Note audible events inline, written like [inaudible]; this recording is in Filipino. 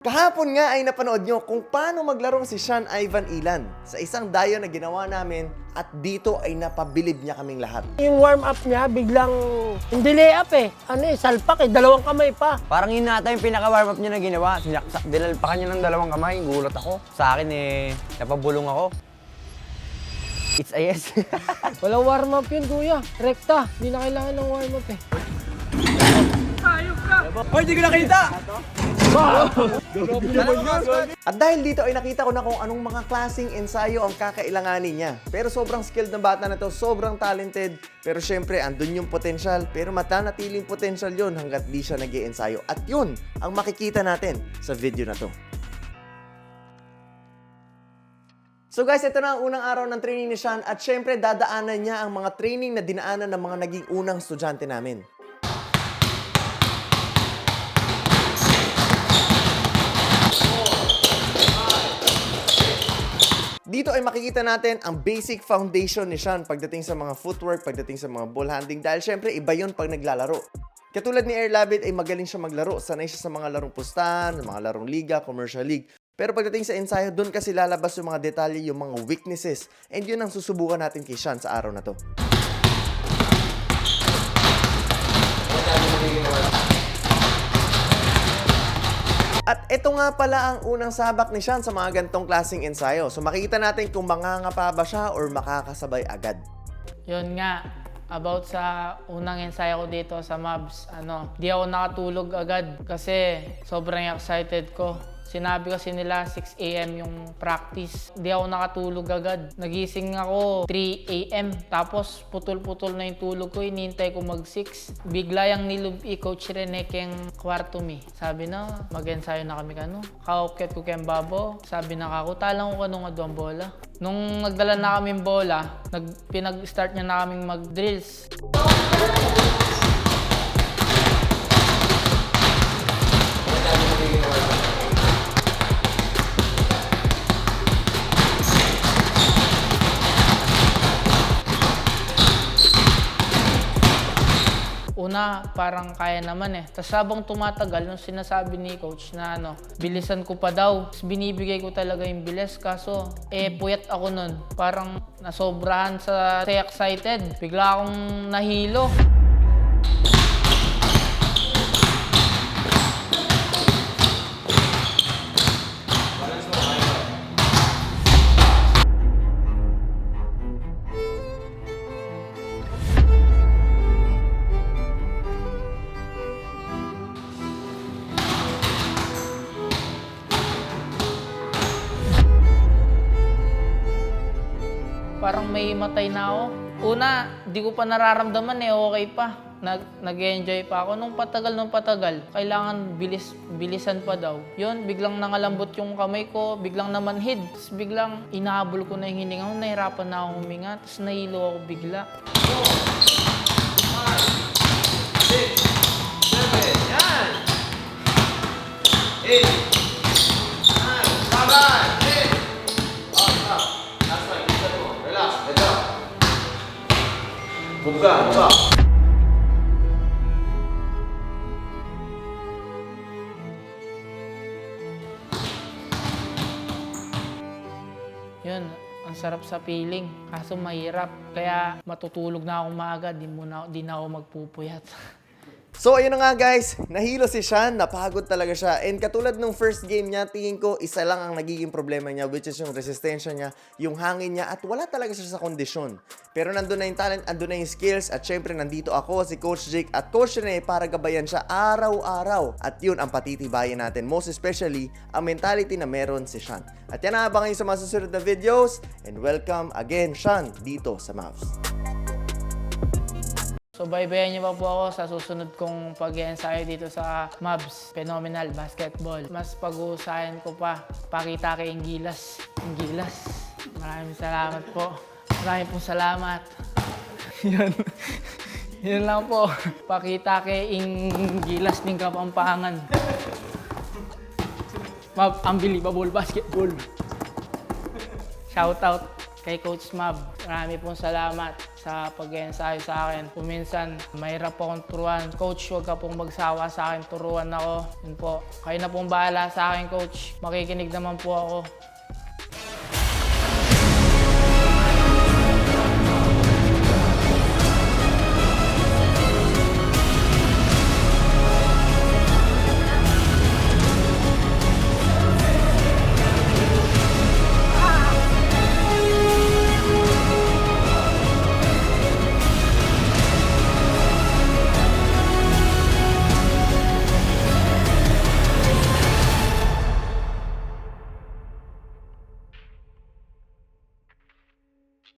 Kahapon nga ay napanood nyo kung paano maglaro si Sean Ivan Ilan sa isang dayo na ginawa namin at dito ay napabilib niya kaming lahat. Yung warm up niya, biglang hindi lay up eh. Ano eh, salpak eh, dalawang kamay pa. Parang yun nata yung pinaka-warm up niya na ginawa. Sinaksak, dinalpakan niya ng dalawang kamay. Gulat ako. Sa akin eh, napabulong ako. It's a yes. [laughs] Walang warm up yun, kuya. Rekta, hindi na kailangan ng warm up eh. At dahil dito ay nakita ko na kung anong mga klaseng ensayo ang kakailanganin niya. Pero sobrang skilled ng bata na to, sobrang talented. Pero syempre, andun yung potential. Pero matanatiling potential yun hanggat di siya nag ensayo At yun ang makikita natin sa video na to. So guys, ito na ang unang araw ng training ni Sean at syempre dadaanan niya ang mga training na dinaanan ng mga naging unang estudyante namin. Dito ay makikita natin ang basic foundation ni Sean pagdating sa mga footwork, pagdating sa mga ball handling dahil syempre iba yun pag naglalaro. Katulad ni Air Labit ay magaling siya maglaro. Sanay siya sa mga larong pustahan, mga larong liga, commercial league. Pero pagdating sa ensayo, doon kasi lalabas yung mga detalye, yung mga weaknesses. And yun ang susubukan natin kay Sean sa araw na to. At ito nga pala ang unang sabak ni Sean sa mga gantong klaseng ensayo. So makikita natin kung mangangapa ba siya or makakasabay agad. Yun nga, about sa unang ensayo ko dito sa MABS, ano, di ako nakatulog agad kasi sobrang excited ko. Sinabi kasi nila 6 a.m. yung practice. Di ako nakatulog agad. Nagising ako 3 a.m. Tapos putol-putol na yung tulog ko. Inintay ko mag 6. Bigla yung nilubi Coach Rene keng kwarto mi. Sabi na, mag-ensayo na kami kano. Kaupket ko keng babo. Sabi na kako, talang ko kanong adwang bola. Nung nagdala na kaming bola, nag, pinag-start niya na kaming mag-drills. Una, parang kaya naman eh. Tapos habang tumatagal, nung sinasabi ni coach na ano, bilisan ko pa daw. Tapos binibigay ko talaga yung bilis. Kaso, eh, puyat ako nun. Parang nasobrahan sa, sa excited. Bigla akong nahilo. Parang may matay na ako. Una, di ko pa nararamdaman eh, okay pa. Nag, nag-enjoy pa ako. Nung patagal, nung patagal, kailangan bilis, bilisan pa daw. Yun, biglang nangalambot yung kamay ko, biglang namanhid. Tapos biglang inahabol ko na yung hininga ko, nahirapan na ako huminga. Tapos nahilo ako bigla. Yun, ang sarap sa feeling. Kaso mahirap. Kaya matutulog na akong maaga, di, muna, di na ako magpupuyat. [laughs] So ayun nga guys, nahilo si Sean, napagod talaga siya. And katulad nung first game niya, tingin ko isa lang ang nagiging problema niya which is yung resistensya niya, yung hangin niya at wala talaga siya sa kondisyon. Pero nandun na yung talent, andun na yung skills at syempre nandito ako, si Coach Jake at Coach Rene para gabayan siya araw-araw. At yun ang patitibayan natin, most especially ang mentality na meron si Sean. At yan ang abangan sa mga susunod na videos and welcome again Sean dito sa Mavs. So baybayan niyo pa po ako sa susunod kong pag-ensayo dito sa MABS, Phenomenal Basketball. Mas pag-uusayan ko pa, pakita kay Ingilas. Ingilas, maraming salamat po. Maraming pong salamat. [laughs] Yun. Yun lang po. Pakita kay Ingilas ng Kapampangan. Mab, unbelievable basketball. Shout out kay Coach Mab. Marami pong salamat. Sa pag-ensayo sa akin. Kung minsan, mahirap po akong turuan. Coach, huwag ka pong magsawa sa akin. Turuan ako. Yun po. Kayo na pong bahala sa akin, coach. Makikinig naman po ako.